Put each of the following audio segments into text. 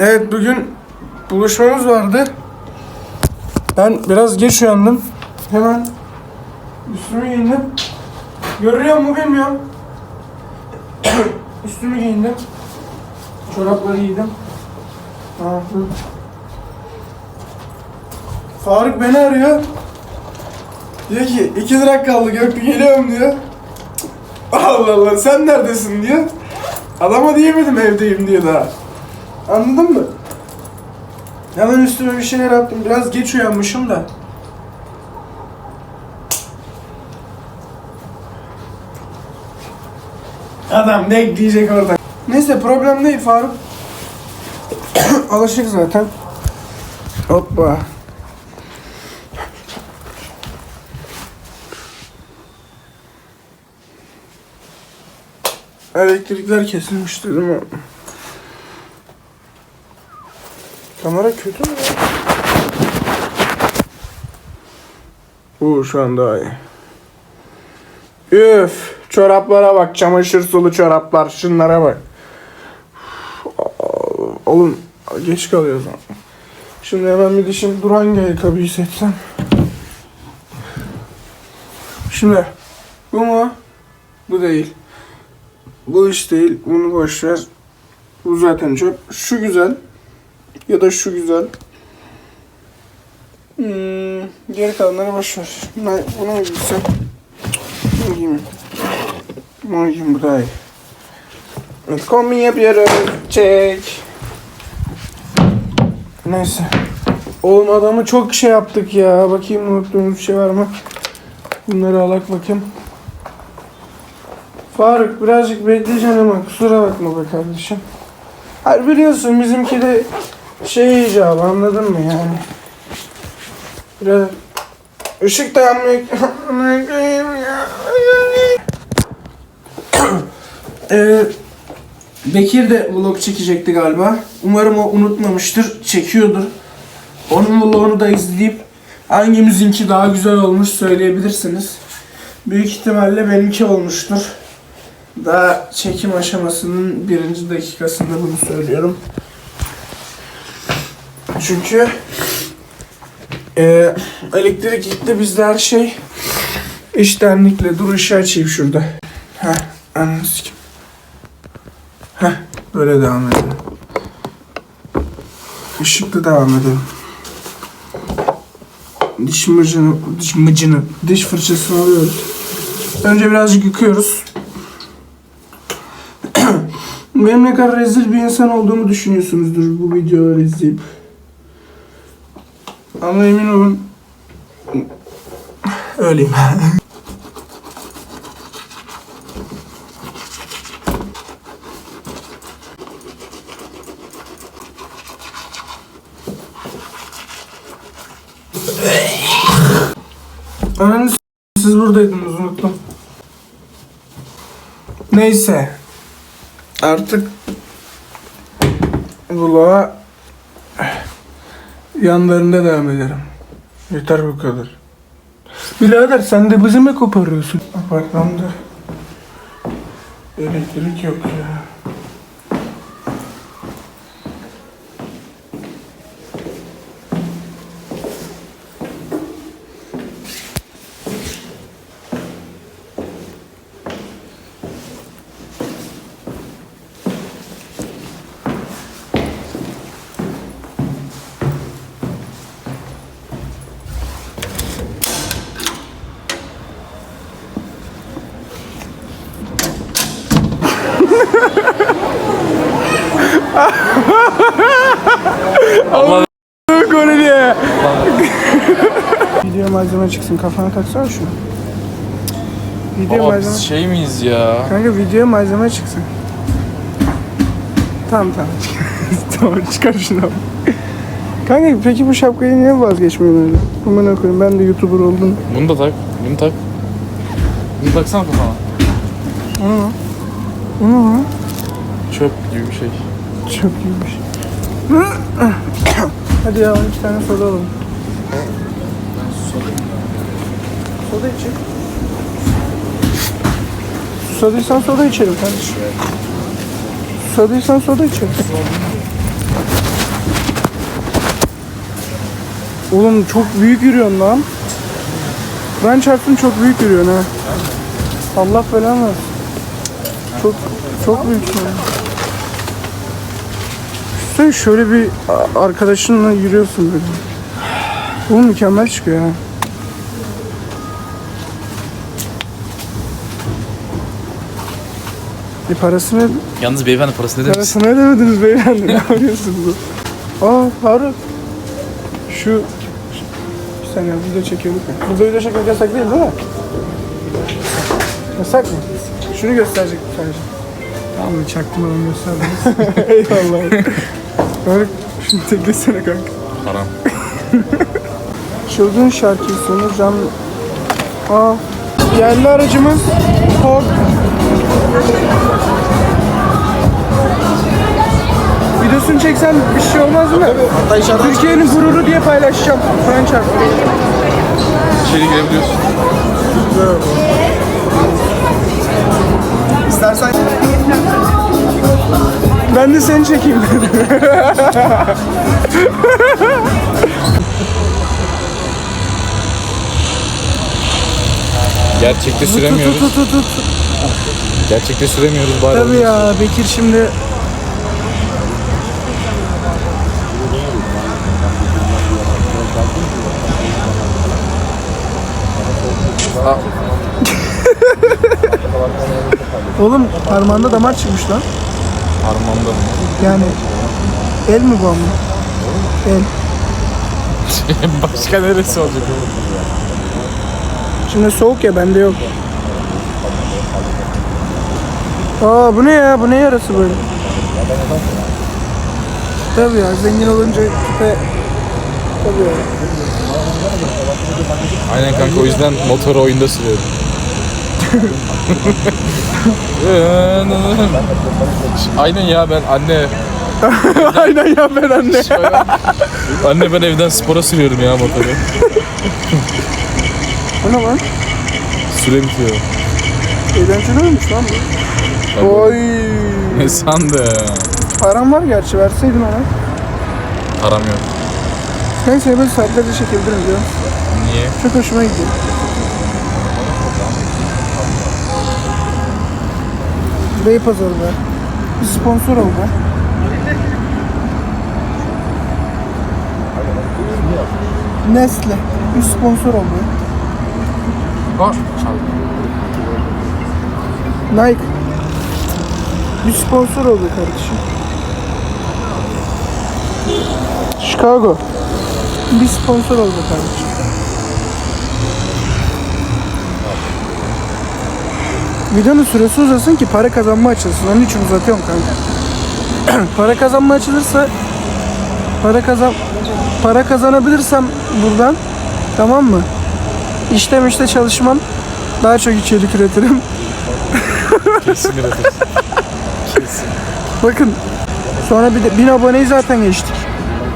Evet bugün buluşmamız vardı. Ben biraz geç uyandım. Hemen üstümü giyindim. Görüyor mu bilmiyorum. üstümü giyindim. Çorapları giydim. Faruk beni arıyor. Diyor ki iki lira kaldı Gökü geliyorum diyor. Allah Allah sen neredesin diyor. Adama diyemedim evdeyim diyor daha. Anladın mı? Hemen üstüme bir şeyler attım. Biraz geç uyanmışım da. Adam ne diyecek orada. Neyse problem değil Faruk. Alışık zaten. Hoppa. Elektrikler kesilmişti değil mi? Kamera kötü mü ya? Bu şu an daha iyi. Üf, çoraplara bak, çamaşır sulu çoraplar, şunlara bak. Oğlum geç kalıyoruz ama. Şimdi hemen bir dişim dur hangi ayakkabıyı seçsem. Şimdi bu mu? Bu değil. Bu iş değil. Bunu boş ver. Bu zaten çöp. Şu güzel. Ya da şu güzel. Hmm, geri kalanları boş ver. Bunu, bunu mu giysem? Bunu giyeyim. Bunu giyeyim bu daha iyi. Evet, kombin yapıyorum. Çek. Neyse. Oğlum adamı çok şey yaptık ya. Bakayım unuttuğumuz bir şey var mı? Bunları alak bakayım. Faruk birazcık bekleyeceksin ama kusura bakma be kardeşim. Hayır biliyorsun bizimki de şey icabı anladın mı yani? Biraz ışık da yanmıyor. ee, Bekir de vlog çekecekti galiba. Umarım o unutmamıştır, çekiyordur. Onun vlogunu da izleyip hangimizinki daha güzel olmuş söyleyebilirsiniz. Büyük ihtimalle benimki olmuştur. Daha çekim aşamasının birinci dakikasında bunu söylüyorum. Çünkü e, elektrik gitti bizde her şey iştenlikle. Dur ışığı açayım şurada. Heh, sikim. Heh, böyle devam edelim. Işıklı devam edelim. Diş mıcını, diş mıcını, diş fırçasını alıyoruz. Önce birazcık yıkıyoruz. Benim ne kadar rezil bir insan olduğumu düşünüyorsunuzdur bu videoları izleyip. Ama emin olun öyleyim. Ananı siz buradaydınız unuttum. Neyse. Artık vloga yanlarında devam ederim. Yeter bu kadar. Birader sen de bizi mi koparıyorsun? Apartmanda elektrik yok ya. Allah Kore diye. Video çıksın kafana taksana şunu. Video Baba malzeme. biz şey miyiz ya? Kanka video malzeme çıksın. Tamam tamam. tamam çıkar şunu. Kanka peki bu şapkayı niye vazgeçmiyorsun öyle? Aman koyayım ben de YouTuber oldum. Bunu da tak. Bunu tak. Bunu taksana kafana. Onu mu? Onu mu? Çöp gibi bir şey. Çok iyiymiş. Hadi ya 12 tane soda alalım. Soda için. Susadıysan soda içelim kardeşim. Susadıysan soda içelim. Oğlum çok büyük yürüyorsun lan. Ben çarptım çok büyük yürüyorsun ha. Allah falan versin. Çok çok büyük yürüyorsun. Sen şöyle bir arkadaşınla yürüyorsun böyle. Oğlum mükemmel çıkıyor ha. E parasını Yalnız beyefendi parasını öder misin? Parasını ödemediniz beyefendi. ne yapıyorsunuz? Aa Faruk. Şu... Bir saniye video çekiyorduk ya. Burada video çekmek yasak değil değil mi? Yasak mı? Şunu gösterecek sadece. Tamam mı? Çaktırmadan gösterdiniz. Eyvallah. Faruk şunu teklesene kanka. Param. Çılgın şarkı sonu can... Aa, yerli aracımız Ford. Videosunu çeksen bir şey olmaz mı? Türkiye'nin gururu diye paylaşacağım. Kur'an çarptı. İçeri girebiliyorsun. İstersen Ben de seni çekeyim dedim. Gerçekte Tut süremiyoruz. tut tut tut. Gerçekte süremiyoruz bari. Tabii ya Bekir şimdi Oğlum parmağında damar çıkmış lan. Parmağımda mı? Yani el mi bu ama? El. Başka neresi olacak oğlum? Şimdi soğuk ya bende yok. Aa bu ne ya? Bu ne yarası böyle? Tabii ya zengin olunca küpe Tabii ya. Aynen kanka o yüzden motoru oyunda sürüyorum. Aynen ya ben anne. Aynen ya ben anne. Anne ben evden spora sürüyorum ya motoru. Bu ne lan? Süre bitiyor. Eğlenceli olmuş lan bu. Oy. Ne sandın? Param var gerçi verseydin ona. Param yok. Neyse böyle saatlerce çekebilirim diyor. Niye? Çok hoşuma gidiyor. Beypazarı be. Bir sponsor ol be. Nestle. Bir sponsor ol be. Nike. Bir sponsor oldu kardeşim. Chicago. Bir sponsor oldu kardeşim. Videonun süresi uzasın ki para kazanma açılsın. Onun için uzatıyorum kanka. para kazanma açılırsa para kazan para kazanabilirsem buradan tamam mı? İşte işte çalışmam daha çok içerik üretirim. kesin üretir. Bakın sonra bir de 1000 aboneyi zaten geçtik.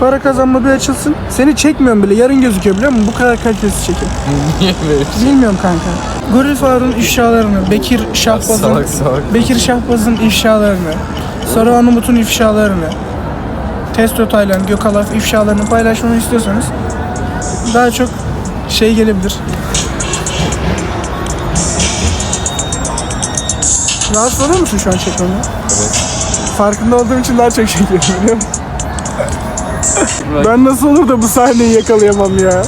Para kazanma bir açılsın. Seni çekmiyorum bile. Yarın gözüküyor biliyor musun? Bu kadar kalitesiz çekim. Niye böyle? Bilmiyorum kanka. Goril Faruk'un ifşalarını, Bekir Şahbaz'ın Salak salak. Bekir Şahbaz'ın ifşalarını, Saruhan Umut'un ifşalarını, Testo Taylan, Gökalaf ifşalarını paylaşmamı istiyorsanız daha çok şey gelebilir. Rahatsız oluyor musun şu an çekmemden? Farkında olduğum için daha çok çekiyorum biliyor musun? ben nasıl olur da bu sahneyi yakalayamam ya.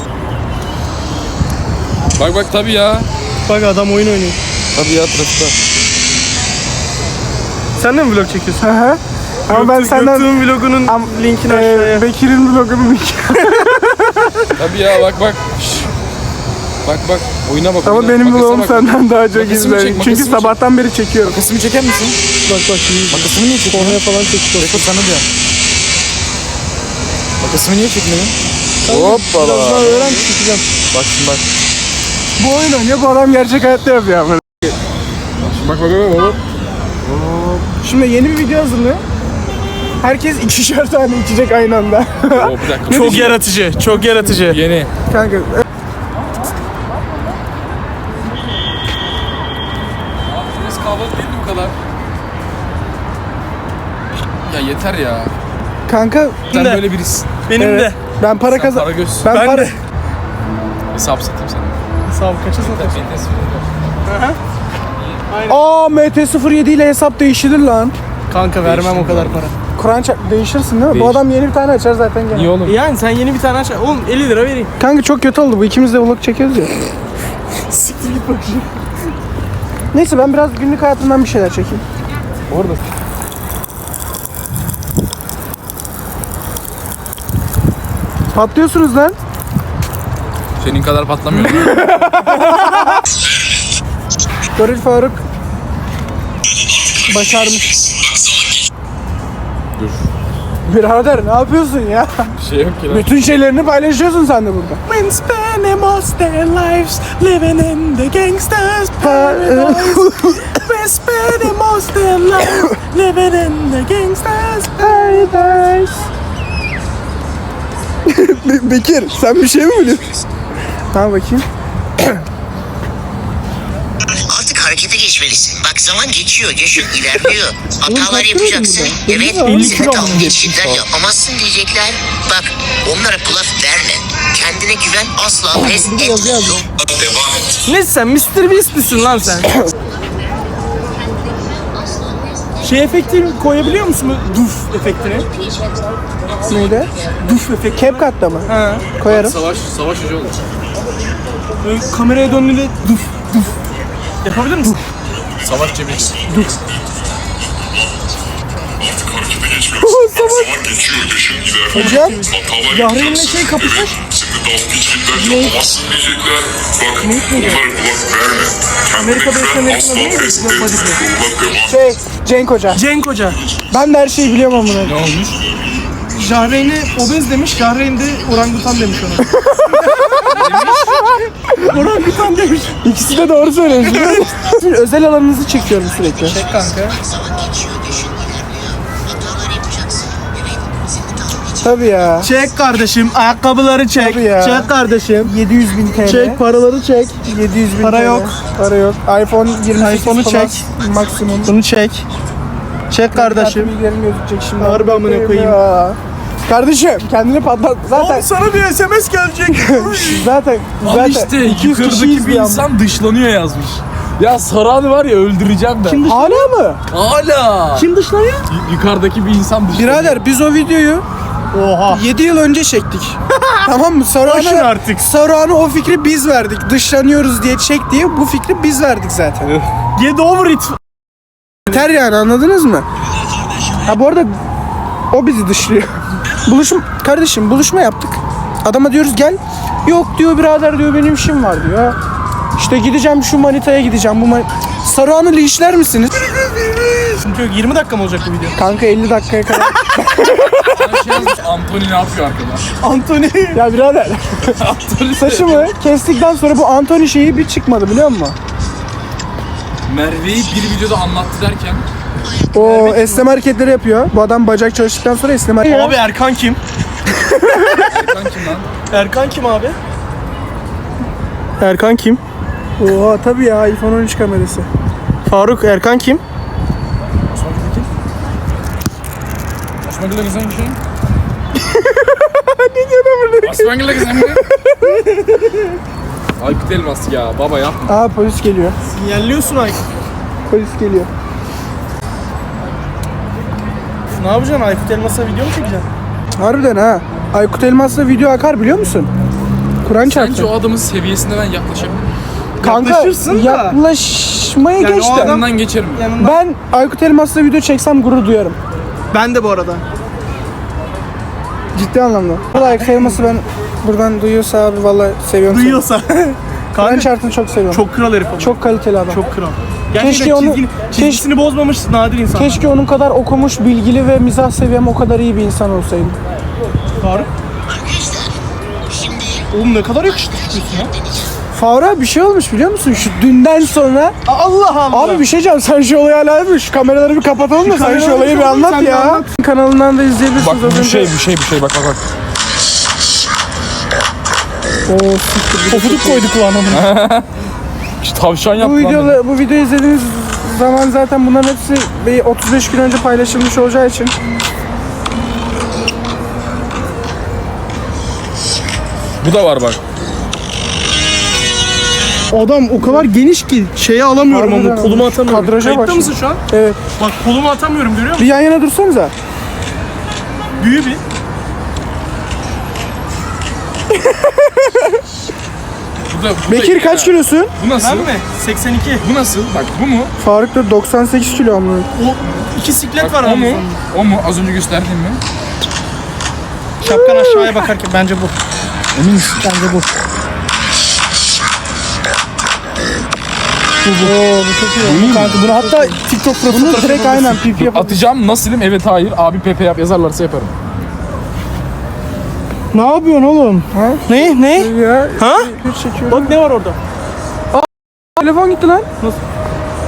Bak bak tabii ya. Bak adam oyun oynuyor. Tabii ya trafikte. Sen de mi vlog çekiyorsun? Hı hı. Ama ben senden Göktuğ'un vlogunun Am- linkini Ee, aşağıya. Bekir'in vlogunun linki. Tabii ya bak bak. Şşş. Bak bak oyuna bak. Ama oyuna. benim Makasa vlogum bak. senden daha çok Makasımı çek, Çünkü makasımı çek. sabahtan beri çekiyorum. Makasımı çeker misin? Bak bak iyi. Makasımı niye çekmedin? Kornaya falan çekiyor. Rekor sana diyor. Makasımı niye çekmedin? Biraz daha Hoppala. öğren çekeceğim. Bak şimdi bak. Bu oyun oynuyor, bu adam gerçek hayatta yapıyor ama. Bak bak bak bak. Şimdi yeni bir video hazırlıyor. Herkes ikişer tane içecek aynı anda. Oo, bir dakika. Çok yaratıcı. Çok yaratıcı. Yeni. Kanka yeter ya. kanka Sen Ne? böyle birisin. Benim Evet. de. Ben para kazan... Para göz. Ben, Ben para... de. Hesap satayım sana. Sağ ol kaça satarsın? Aa MT-07 ile hesap değişilir lan. Kanka vermem o kadar para. Kur'an çak- değişirsin değil mi? Bu Değiş. adam yeni bir tane açar zaten gene. Niye oğlum? Yani sen yeni bir tane aç. Oğlum 50 lira vereyim. Kanka çok kötü oldu bu. İkimiz de vlog çekiyoruz ya. Siktir git bakayım. Neyse ben biraz günlük hayatımdan bir şeyler çekeyim. Orada. Patlıyorsunuz lan. Senin kadar patlamıyor. Goril Faruk başarmış. Dur. Birader ne yapıyorsun ya? Bir şey yok ki lan. Bütün şeylerini paylaşıyorsun sen de burada. When spending most their lives living in the gangsters paradise. When spending most their lives living in the gangsters Paradise. Be- Bekir sen bir şey mi biliyorsun? Ha bakayım. Artık harekete geçmelisin. Bak zaman geçiyor, yaşın ilerliyor. Hatalar yapacaksın. kilo Evet, bu da? 50 seni kilo dalga mu? geçecekler, yapamazsın diyecekler. Bak, onlara kulak verme. Kendine güven, asla pes etme. Yoluna Devam et. Ne sen Mr. Beast misin lan sen? şey efekti koyabiliyor musun? bu Duf efektini. Neydi? Duf efekti. CapCut'ta mı? Ha. Koyarım. Savaş, savaş hoca olur. Böyle kameraya döndüğünde duf duf. Yapabilir misin? Savaş cebeci. harekete geçmelisin. Zaman geçiyor, yaşın ilerliyor. Hocam. Hatalar Yahreyn'le şey kapışmış. Dalga geçecekler, yapamazsın diyecekler. Bak, onlara kulak verme. Amerika'da yaşayan asla pes etme. Yoluna devam Şey Cenk Hoca. Cenk Hoca. Ben de her şeyi biliyorum ama bunu. Ne olmuş? Jahreyn'e obez demiş, Jahreyn de orangutan demiş ona. orangutan demiş. İkisi de doğru söylemiş. Özel alanınızı çekiyorum sürekli. Çek kanka. Tabii ya. Çek kardeşim, ayakkabıları çek. Tabii ya. Çek kardeşim. 700 bin TL. Çek paraları çek. 700 bin Para TL. yok. Para yok. iPhone 28 iPhone'u Plus çek. maksimum. Bunu çek. Çek kardeşim. Bilgilerim gözükecek şimdi. Harbi amına koyayım. Ya. Kardeşim kendini patlat. Zaten sana bir SMS gelecek. zaten Al zaten işte 200 kişi yukarıdaki bir ama. insan dışlanıyor yazmış. Ya Saran'ı var ya öldüreceğim ben. Hala mı? Hala. Kim dışlanıyor? Y- Yukarıdaki bir insan dışlanıyor. Birader biz o videoyu Oha. 7 yıl önce çektik. tamam mı? Boşun Saruhan'a artık. Saruhan'a o fikri biz verdik. Dışlanıyoruz diye çek diye bu fikri biz verdik zaten. Get over it. Yeter yani anladınız mı? Ha bu arada o bizi dışlıyor. Buluşma kardeşim buluşma yaptık. Adama diyoruz gel. Yok diyor birader diyor benim işim var diyor. İşte gideceğim şu manitaya gideceğim bu man Saruhan'ı linçler misiniz? Sıkıntı yok. 20 dakika mı olacak bu video? Kanka 50 dakikaya kadar. Anthony ne yapıyor arkada? Anthony. ya birader Anthony saçımı kestikten sonra bu Anthony şeyi bir çıkmadı biliyor musun? Merve'yi bir videoda anlattı derken O esneme hareketleri yapıyor. Bu adam bacak çalıştıktan sonra esneme Abi Erkan kim? Erkan kim lan? Erkan kim abi? Erkan kim? Oha tabii ya iPhone 13 kamerası. Faruk Erkan kim? Osman Gül'e güzel bir şey. ne Osman Gül'e güzel bir Aykut Elmas ya baba yapma. Aa polis geliyor. Sinyalliyorsun Aykut. Polis geliyor. Ne yapacaksın Aykut Elmas'a video mu çekeceksin? Harbiden ha. Aykut Elmas'la video akar biliyor musun? Kur'an Sence çarptı. o adamın seviyesine ben yaklaşabilir miyim? Kanka yaklaşırsın da. yaklaşmaya Yani o geçti. adam- Yanından geçerim. Yanında. Ben Aykut Elmas'la video çeksem gurur duyarım. Ben de bu arada. Ciddi anlamda. Valla Elmas'ı ben buradan duyuyorsa abi valla seviyorum. seni. Duyuyorsa. Kanka çarptığını çok seviyorum. Çok, çok kral herif ama. kaliteli adam. çok kral. Gerçekten Keşke onu- çizgini, keş- çizgisini bozmamış nadir insan. Keşke onun kadar okumuş, bilgili ve mizah seviyem o kadar iyi bir insan olsaydım. Faruk. Arkadaşlar, şimdi Oğlum ne kadar yakışıklı ya. Faruk'a bir şey olmuş biliyor musun? Şu dünden sonra Allah Allah. Abi bir şey diyeceğim sen şu olayı hala bir şu kameraları bir kapatalım da sen şu kameraları olayı bir kapatalım, anlat sen ya. anlat. Kanalından da izleyebilirsiniz. Bak az bu bir önce. şey bir şey bir şey bak bak bak. Oo, siktir. Pofuduk koydu kulağına bunu. İşte tavşan Bu yaptı lan. videoda bu videoyu izlediğiniz zaman zaten bunların hepsi bir 35 gün önce paylaşılmış olacağı için Bu da var bak. Adam o kadar geniş ki şeye alamıyorum Harbiden ama kolumu atamıyorum. Kadraja Kayıtta bak mısın şu an? Evet. Bak kolumu atamıyorum görüyor musun? Bir yan yana dursanıza. Büyü bir. Bu da, bu da Bekir iyi kaç kilosun? Bu nasıl? Ben mi? 82. Bu nasıl? Bak bu mu? Faruk da 98 kilo amına. O iki siklet Bak var o mu? O mu? Az önce gösterdiğin mi? Şapkan aşağıya bakarken bence bu. Emin misin? Bence bu. Oo bu çok iyi. Kanka bunu hatta TikTok profil Bunu direkt aynen pipi yap. Atacağım nasılım? Evet hayır. Abi Pepe yap yazarlarsa yaparım. Ne yapıyorsun oğlum? Ha? Ne? Ne? Ya Ha? Bak ne var orada? Telefon gitti lan. Nasıl?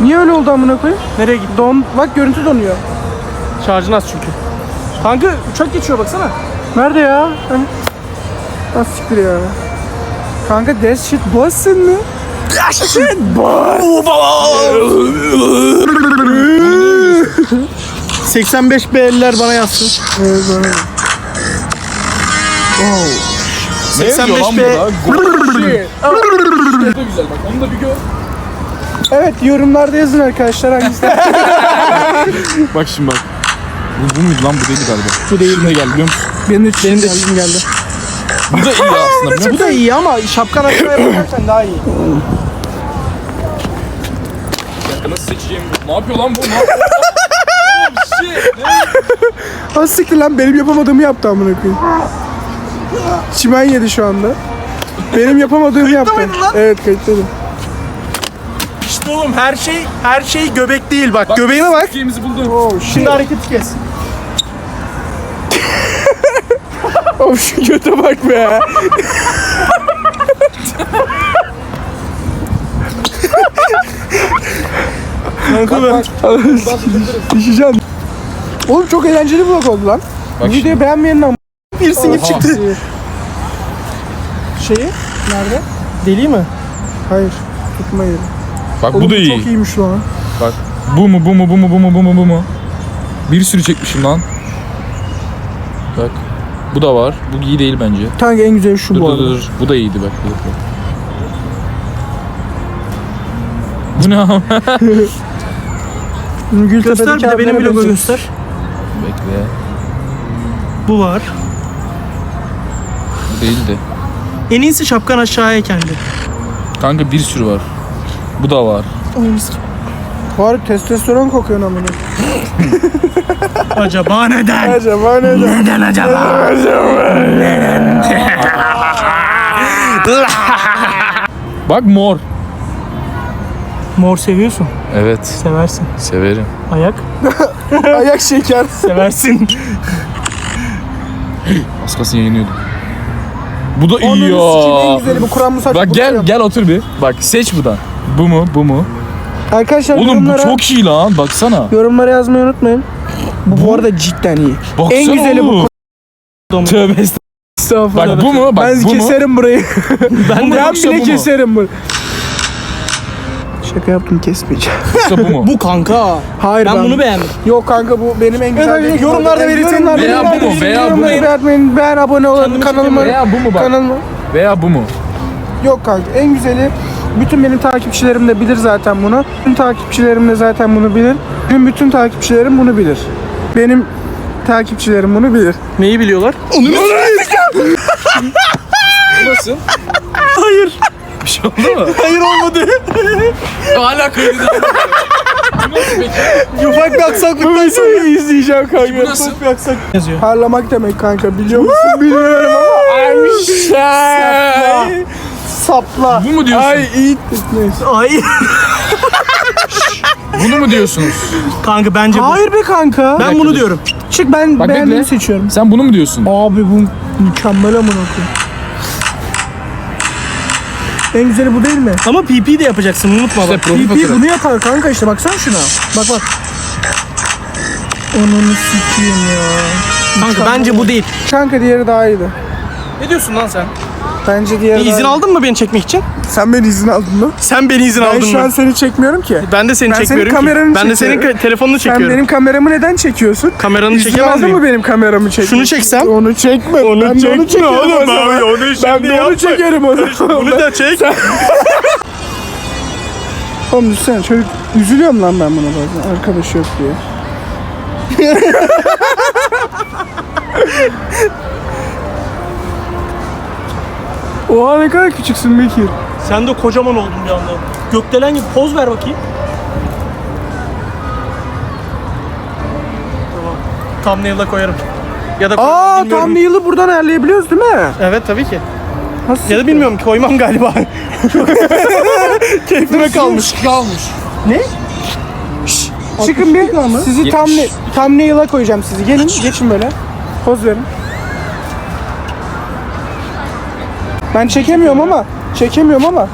Niye öyle oldu amına koyayım? Nereye gitti? Don bak görüntü donuyor. Şarjın az çünkü. Kanka uçak geçiyor baksana. Nerede ya? Hani... Nasıl siktir ya? Kanka that shit boss'ın mı? Shit boss. 85 B'liler bana yazsın. Yazıyor 85 lan B. Bu da güzel bak. Onu da bir gör. Evet yorumlarda yazın arkadaşlar hangisi. Bak şimdi bak. Bu, bu muydu lan? Bu değildi galiba. Bu değil. Ne geldi biliyor musun? Benim de benim de çizim geldi. Bu da iyi aslında Bu da iyi ama şapkan aşağıya bakarsan daha iyi. Nasıl seçeceğim? Ne yapıyor lan bu? Ne yapıyor? Oh, shit. Ne? Az siktir lan benim yapamadığımı yaptı amına koyayım. Çimen yedi şu anda. Benim yapamadığımı yaptı. mıydın lan? Evet kayıttaydım. İşte oğlum her şey her şey göbek değil bak. Göbeğime bak. Şeyimizi buldum. Oh shit. Şimdi hareketi kes. Oh şu göte bak be. Kanka ben. Düşeceğim. Oğlum çok eğlenceli vlog oldu lan. Bak şimdi. videoyu beğenmeyenin ama. Piercing'im Oha. çıktı. Şeyi? Nerede? Deli mi? Hayır. Tutma yeri. Bak Oğlum bu da iyi. Çok iyiymiş lan. Bak. Bu mu bu mu bu mu bu mu bu mu bu mu? Bir sürü çekmişim lan. Bak. Bu da var. Bu iyi değil bence. Kanka en güzeli şu Dur bu dur arada. dur. Bu da iyiydi bak. Bu, bu. Bu ne? Gültepe'deki Göster bir de benim abilere vlogu benziyor. göster. Bekle. Bu var. Bu değildi. En iyisi şapkan aşağıya kendi. Kanka bir sürü var. Bu da var. Faruk testosteron kokuyorsun amına. Acaba neden? Acaba neden? Neden acaba? Bak mor. Mor seviyorsun. Evet. Seversin. Severim. Ayak. Ayak şeker. Seversin. Az kalsın yayınlıyordum. Bu da iyi Onun sikeyim en ya. güzeli bu Kur'an Musa. Bak gel gel otur bir. Bak seç bu da. Bu mu bu mu? Arkadaşlar Oğlum bu yorumlara, çok iyi lan baksana. yorumlara yazmayı unutmayın. Bu, bu arada cidden iyi. Baksana En güzeli bu. oğlum. Tövbe Estağfurullah. Bak bu mu? Bak ben bu mu? keserim burayı. Ben de yoksa bile bu mu? keserim bunu. Şaka yaptım kesmeyeceğim. Yoksa bu mu? bu kanka. Hayır Ben bunu beğendim. Yok kanka bu benim en güzel. Evet, yorumlarda belirtin. Veya bu mu? Veya bu mu? Beğenmeyin. Beğen abone olun kanalıma. Veya bu mu bak? Kanalıma. Veya bu mu? Yok kanka en güzeli bütün benim takipçilerim de bilir zaten bunu. Bütün takipçilerim de zaten bunu bilir. Bütün bütün takipçilerim bunu bilir. Benim takipçilerim bunu bilir. Neyi biliyorlar? Bu nasıl? Hayır. Bir şey oldu mu? Hayır olmadı. Hala kaydı. Nasıl peki? Ufak bir aksaklıktan sonra izleyeceğim kanka. Bu nasıl? bir aksak yazıyor. Parlamak demek kanka biliyor musun? Biliyorum ama. Ay, Sapla. Bu mu diyorsun? Ay iyi. Ay. Bunu mu diyorsunuz? Kanka bence bu. Hayır be kanka. Ben bunu diyorum. Çık ben Bak beğendiğimi bekle. seçiyorum. Sen bunu mu diyorsun? Abi bu mükemmel amına koyayım. En güzeli bu değil mi? Ama PP de yapacaksın unutma İşte bak. PP bunu yapar kanka işte baksana şuna. Bak bak. Onunu sikeyim ya. Kanka bence bu değil. Kanka diğeri daha iyiydi. Ne diyorsun lan sen? Bence diğer Bir izin aldın mı beni çekmek için? Sen beni izin aldın mı? Sen beni izin Ben aldın şu mı? an seni çekmiyorum ki. Ben de seni Ben senin çekmiyorum ki. kameranı Ben de senin ka- telefonunu Sen çekiyorum. benim kameramı neden çekiyorsun? Kameranı İzin çekemez aldın miyim? mı benim kameramı çekiyorsun? Şunu çeksem? Onu çekme. Onu ben çekme onu çekerim oğlum, o ben zaman. onu Ben de onu yapma. çekerim o zaman. Bunu da çek. Oğlum düşünsene çocuk üzülüyorum lan ben buna bazen arkadaş yok diye. Oha ne kadar küçüksün Bekir. Sen de kocaman oldun bir anda. Gökdelen gibi poz ver bakayım. Tamam. Thumbnail'da koyarım. Ya da koymam, Aa bilmiyorum. tam yılı buradan ayarlayabiliyoruz değil mi? Evet tabii ki. Nasıl? Ya da bilmiyorum koymam galiba. Keyfime kalmış. kalmış. Ne? Çıkın bir. Sizi tam ne tam ne yıla koyacağım sizi. Gelin geçin böyle. Poz verin. Ben çekemiyorum ama. Çekemiyorum ama.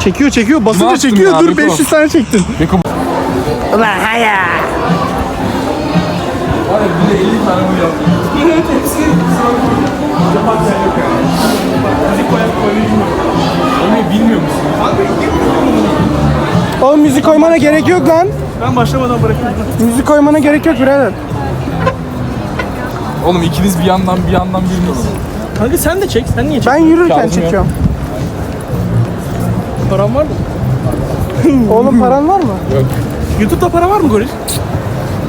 Çekiyor çekiyor basınca yaptın çekiyor. ya, Dur Beko? 500 tane çektin. Beko Var ya bir de 50 tane bu yaptı. Onu bilmiyor musun? Oğlum müzik koymana gerek yok lan. Ben başlamadan bırakıyorum. Müzik koymana gerek yok birader. Oğlum ikiniz bir yandan bir yandan bilmiyorsunuz. Kanka sen de çek. Sen niye Ben çekiyorsun? yürürken yok. çekiyorum. Paran var mı? Oğlum paran var mı? YouTube'da para var mı Goril?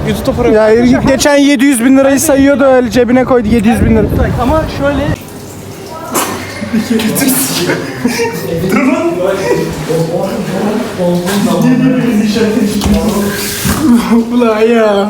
YouTube'da para Ya git. geçen 700 bin lirayı sayıyordu öyle cebine koydu 700 bin lira. Ama şöyle Ulan ya.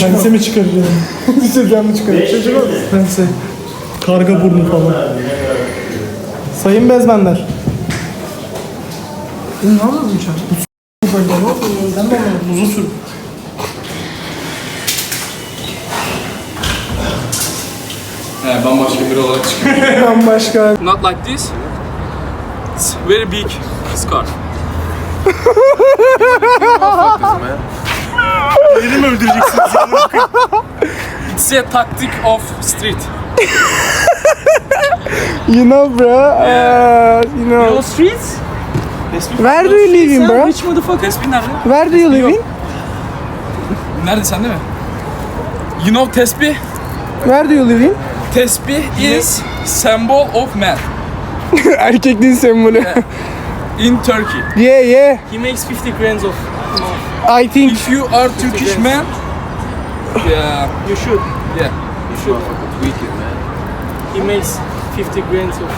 Pense mi çıkaracağım? Liseden mi çıkarıyor? Çocuk oldu. Pense. Karga burnu falan. Sayın bezmenler. Ne yapıyorsun şu an? Uzun sür. He bambaşka biri olarak çıkıyor. Ben başka. Not like this. It's very big scar. Beni mi öldüreceksiniz? It's a tactic of street. You know bro. Uh, you know. Streets? Where do you live in bro? Rich motherfucker. Tespih nerede? Where do you live in? Nerede sende mi? You know tespih? Where do you live in? Tespih is symbol of man Erkekliğin sembolü. in Turkey. yeah yeah. He makes 50 grams of I think. If you are Turkish man, yeah, You should. yeah. You should. He makes 50 grams of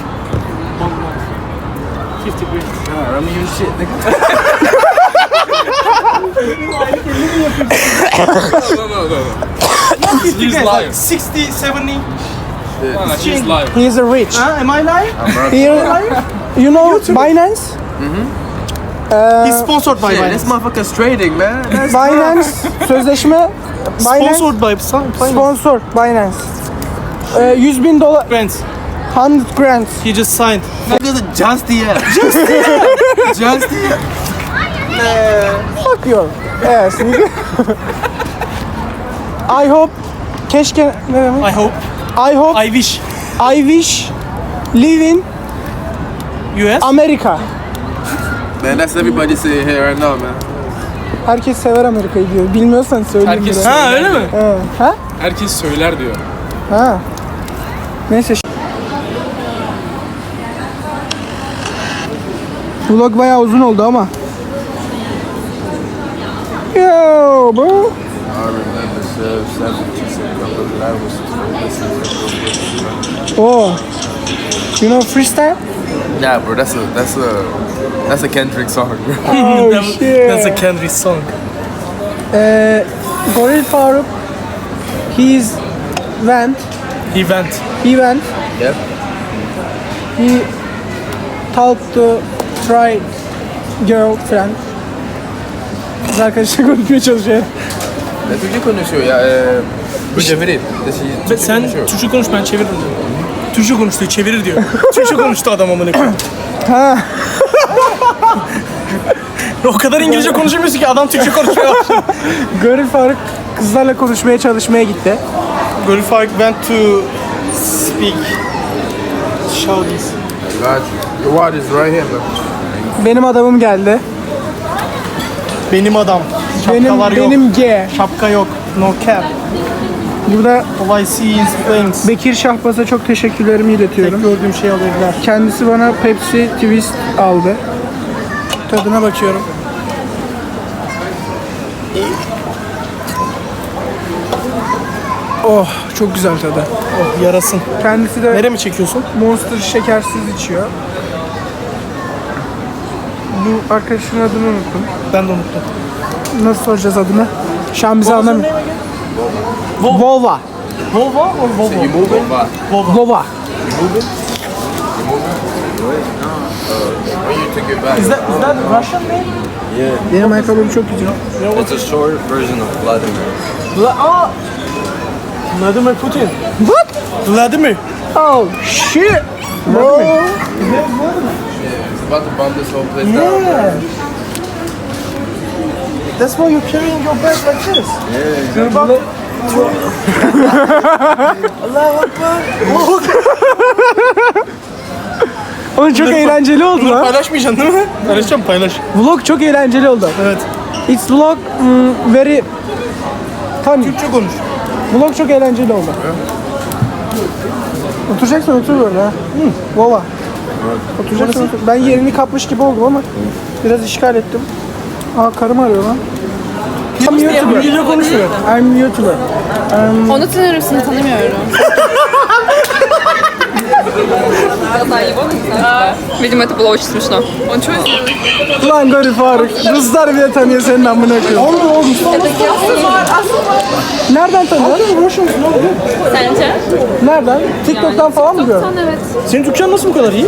one month. 50 grams. No, no, no, no. He's lying. 60, 70. No, no, ah, he's lying. He is a rich. Huh? Am I lying? He, you know Binance? He's sponsored by Binance. motherfucker's trading, man. That's Binance sözleşme. Binance Sponsored by Binance. sponsor Binance. Ee, 100 bin dolar, Grants. 100 grand. He just signed. just yet. just yet. Fuck your ass nigga. I hope keşke ne demek? I hope. I hope I wish. I wish live in US. America. Man, that's everybody sitting here right now, man. Herkes sever Amerika'yı diyor. Bilmiyorsan söyleyeyim Herkes bile. ha öyle mi? Ha, ha? Herkes söyler diyor. Ha. Neyse. Vlog bayağı uzun oldu ama. Yo bro. Oh. You know freestyle? Yeah, bro, that's a that's a that's a Kendrick song, bro. Oh That- shit. That's a Kendrick song. Uh, Goril Faruk, he's went, Event. he went, Yep. he talked to try girlfriend. Kız arkadaşla konuşmaya çalışıyor. Ne Türkçe konuşuyor ya. E, bu çevireyim. Şey, sen konuşuyor. Türkçe konuş ben çeviririm diyor. Türkçe konuş diyor çevirir diyor. Türkçe konuştu adam amına koyayım. Ha. o kadar İngilizce konuşamıyorsun ki adam Türkçe konuşuyor. Goril Faruk kızlarla konuşmaya çalışmaya gitti. Golfak went to speak Saudis. The water is right here man. Benim adamım geldi. Benim adam. Benim Şapkalar yok. benim G. Şapka yok. No cap. Burada is flames. Bekir Şahbaz'a çok teşekkürlerimi Tek iletiyorum. gördüğüm şey alıyorlar. Kendisi bana Pepsi Twist aldı. Tadına bakıyorum. Oh çok güzel tadı. Oh yarasın. Kendisi de Nereye mi çekiyorsun? Monster şekersiz içiyor. Bu arkadaşın adını unuttum. Ben de unuttum. Nasıl soracağız adını? Şu an bizi anlamıyor. Vova. Volvo or Volvo? You moving? But Vova. when you took it back. Is that, is that Russian name? Benim ayakkabım çok güzel. It's a short version of Vladimir. Vla Aa! Vladimir Putin. What? Vladimir. Oh shit. Bro. He's about to bomb this whole place down. Yeah. That's why you're carrying your bag like this. Yeah. To... Allahu Akbar. Oğlum çok eğlenceli oldu Bunları lan. paylaşmayacaksın değil mi? Paylaşacağım paylaş. Vlog çok eğlenceli oldu. Evet. It's vlog mm, very funny. Türkçe konuş. Vlog çok eğlenceli oldu. Oturacaksın otur böyle ha. Hı, Vova. Oturacaksın otur. Ben yerini kapmış gibi oldum ama biraz işgal ettim. Aa karım arıyor lan. I'm YouTuber. İngilizce konuşmuyor. I'm YouTuber. Onu tanıyorum seni tanımıyorum. Видимо, это было очень смешно. Он что? Ulan Gari Faruk. Ruslar bile tanıyor senin amına koyayım. Oldu olmuş. Nereden tanıyorsun? Sence? Nereden? TikTok'tan falan mı gördün? evet. Senin Türkçen nasıl bu kadar iyi?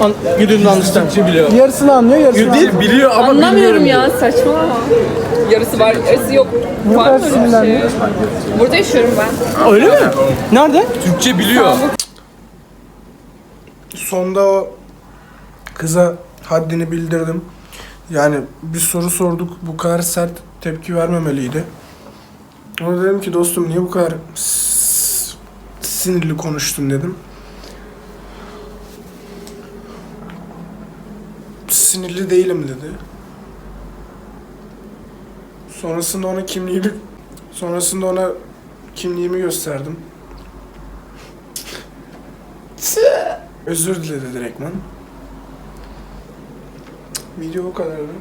An you didn't understand. Yarısını anlıyor, yarısını anlıyor. biliyor ama Anlamıyorum ya saçmalama. Yarısı var, yarısı yok. Ne Var kadar mı öyle bir şey? Burada yaşıyorum ben. Öyle mi? Nerede? Türkçe biliyor. Sonda o kıza haddini bildirdim. Yani bir soru sorduk. Bu kadar sert tepki vermemeliydi. Ona dedim ki dostum niye bu kadar s- sinirli konuştun dedim. Sinirli değilim dedi. Sonrasında ona kimliğimi sonrasında ona kimliğimi gösterdim. Özür diledi direktman. Video bu kadardı.